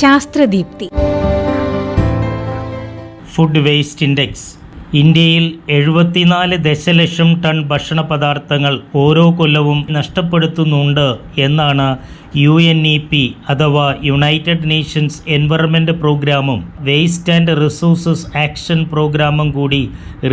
ശാസ്ത്രദീപ്തി. Food waste index ഇന്ത്യയിൽ എഴുപത്തിനാല് ദശലക്ഷം ടൺ ഭക്ഷണ പദാർത്ഥങ്ങൾ ഓരോ കൊല്ലവും നഷ്ടപ്പെടുത്തുന്നുണ്ട് എന്നാണ് യു എൻ ഇ പി അഥവാ യുണൈറ്റഡ് നേഷൻസ് എൻവയറമെന്റ് പ്രോഗ്രാമും വേസ്റ്റ് ആൻഡ് റിസോഴ്സസ് ആക്ഷൻ പ്രോഗ്രാമും കൂടി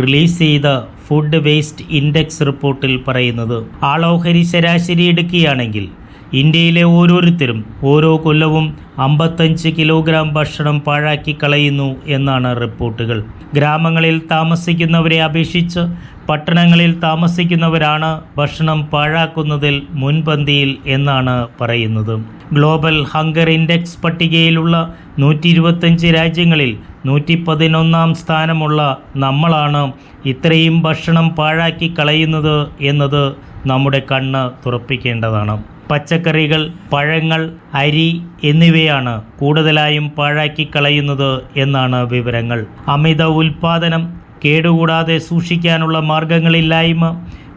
റിലീസ് ചെയ്ത ഫുഡ് വേസ്റ്റ് ഇൻഡെക്സ് റിപ്പോർട്ടിൽ പറയുന്നത്. ആളോഹരി ശരാശരി എടുക്കുകയാണെങ്കിൽ ഇന്ത്യയിലെ ഓരോരുത്തരും ഓരോ കൊല്ലവും അമ്പത്തഞ്ച് കിലോഗ്രാം ഭക്ഷണം പാഴാക്കി കളയുന്നു എന്നാണ് റിപ്പോർട്ടുകൾ. ഗ്രാമങ്ങളിൽ താമസിക്കുന്നവരെ അപേക്ഷിച്ച് പട്ടണങ്ങളിൽ താമസിക്കുന്നവരാണ് ഭക്ഷണം പാഴാക്കുന്നതിൽ മുൻപന്തിയിൽ എന്നാണ് പറയുന്നത്. ഗ്ലോബൽ ഹങ്കർ ഇൻഡെക്സ് പട്ടികയിലുള്ള നൂറ്റി ഇരുപത്തഞ്ച് രാജ്യങ്ങളിൽ നൂറ്റി പതിനൊന്നാം സ്ഥാനമുള്ള നമ്മളാണ് ഇത്രയും ഭക്ഷണം പാഴാക്കി കളയുന്നത് എന്നത് നമ്മുടെ കണ്ണ് തുറപ്പിക്കേണ്ടതാണ്. പച്ചക്കറികൾ പഴങ്ങൾ അരി എന്നിവയാണ് കൂടുതലായും പാഴാക്കി കളയുന്നത് എന്നാണ് വിവരങ്ങൾ. അമിത ഉൽപാദനം കേടുകൂടാതെ സൂക്ഷിക്കാനുള്ള മാർഗങ്ങളില്ലായ്മ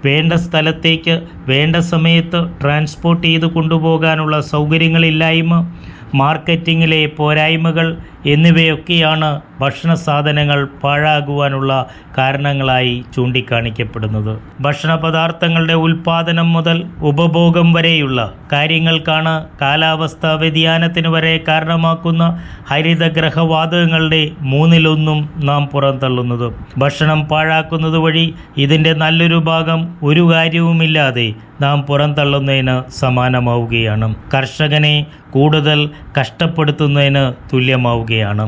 വേണ്ട സ്ഥലത്തേക്ക് വേണ്ട സമയത്ത് ട്രാൻസ്പോർട്ട് ചെയ്ത് കൊണ്ടുപോകാനുള്ള സൗകര്യങ്ങളില്ലായ്മ മാർക്കറ്റിങ്ങിലെ പോരായ്മകൾ എന്നിവയൊക്കെയാണ് ഭക്ഷണ സാധനങ്ങൾ പാഴാകുവാനുള്ള കാരണങ്ങളായി ചൂണ്ടിക്കാണിക്കപ്പെടുന്നത്. ഭക്ഷണ പദാർത്ഥങ്ങളുടെ ഉൽപാദനം മുതൽ ഉപഭോഗം വരെയുള്ള കാര്യങ്ങൾക്കാണ് കാലാവസ്ഥാ വ്യതിയാനത്തിന് വരെ കാരണമാക്കുന്ന ഹരിതഗ്രഹവാതകങ്ങളുടെ മൂന്നിലൊന്നും നാം പുറന്തള്ളുന്നത്. ഭക്ഷണം പാഴാക്കുന്നത് വഴി ഇതിന്റെ നല്ലൊരു ഭാഗം ഒരു കാര്യവുമില്ലാതെ നാം പുറന്തള്ളുന്നതിന് സമാനമാവുകയാണ്. കർഷകനെ കൂടുതൽ കഷ്ടപ്പെടുത്തുന്നതിന് തുല്യമാവുകയാണ്.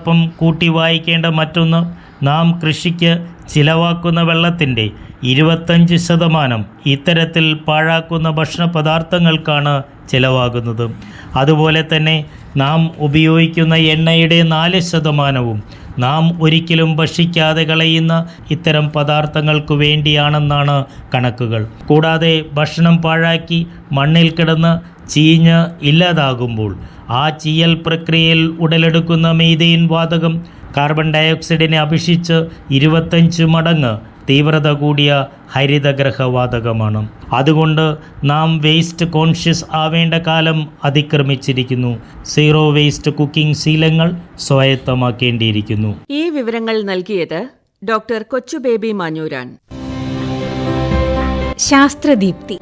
ഇതിനോടൊപ്പം കൂട്ടി വായിക്കേണ്ട മറ്റൊന്ന് നാം കൃഷിക്ക് ചിലവാക്കുന്ന വെള്ളത്തിന്റെ ഇരുപത്തഞ്ച് ശതമാനം ഇത്തരത്തിൽ പാഴാക്കുന്ന ഭക്ഷണ പദാർത്ഥങ്ങൾക്കാണ് ചിലവാകുന്നത്. അതുപോലെ തന്നെ നാം ഉപയോഗിക്കുന്ന എണ്ണയുടെ നാല് ശതമാനവും നാം ഒരിക്കലും ഭക്ഷിക്കാതെ കളയുന്ന ഇത്തരം പദാർത്ഥങ്ങൾക്ക് വേണ്ടിയാണെന്നാണ് കണക്കുകൾ. കൂടാതെ ഭക്ഷണം പാഴാക്കി മണ്ണിൽ കിടന്ന് ചീഞ്ഞ് ഇല്ലാതാകുമ്പോൾ ആ ചീയൽ പ്രക്രിയയിൽ ഉടലെടുക്കുന്ന മീതെയിൻ വാതകം കാർബൺ ഡയോക്സൈഡിനെ അപേക്ഷിച്ച് ഇരുപത്തഞ്ച് മടങ്ങ് തീവ്രത കൂടിയ ഹരിതഗ്രഹവാതകമാണ് അതുകൊണ്ട് നാം വേസ്റ്റ് കോൺഷ്യസ് ആവേണ്ട കാലം അതിക്രമിച്ചിരിക്കുന്നു. സീറോ വേസ്റ്റ് കുക്കിംഗ് ശീലങ്ങൾ സ്വായത്തമാക്കേണ്ടിയിരിക്കുന്നു. ഈ വിവരങ്ങൾ നൽകിയത് ഡോക്ടർ കൊച്ചുബേബി മാഞ്ഞൂരാൻ. ശാസ്ത്രദീപ്തി.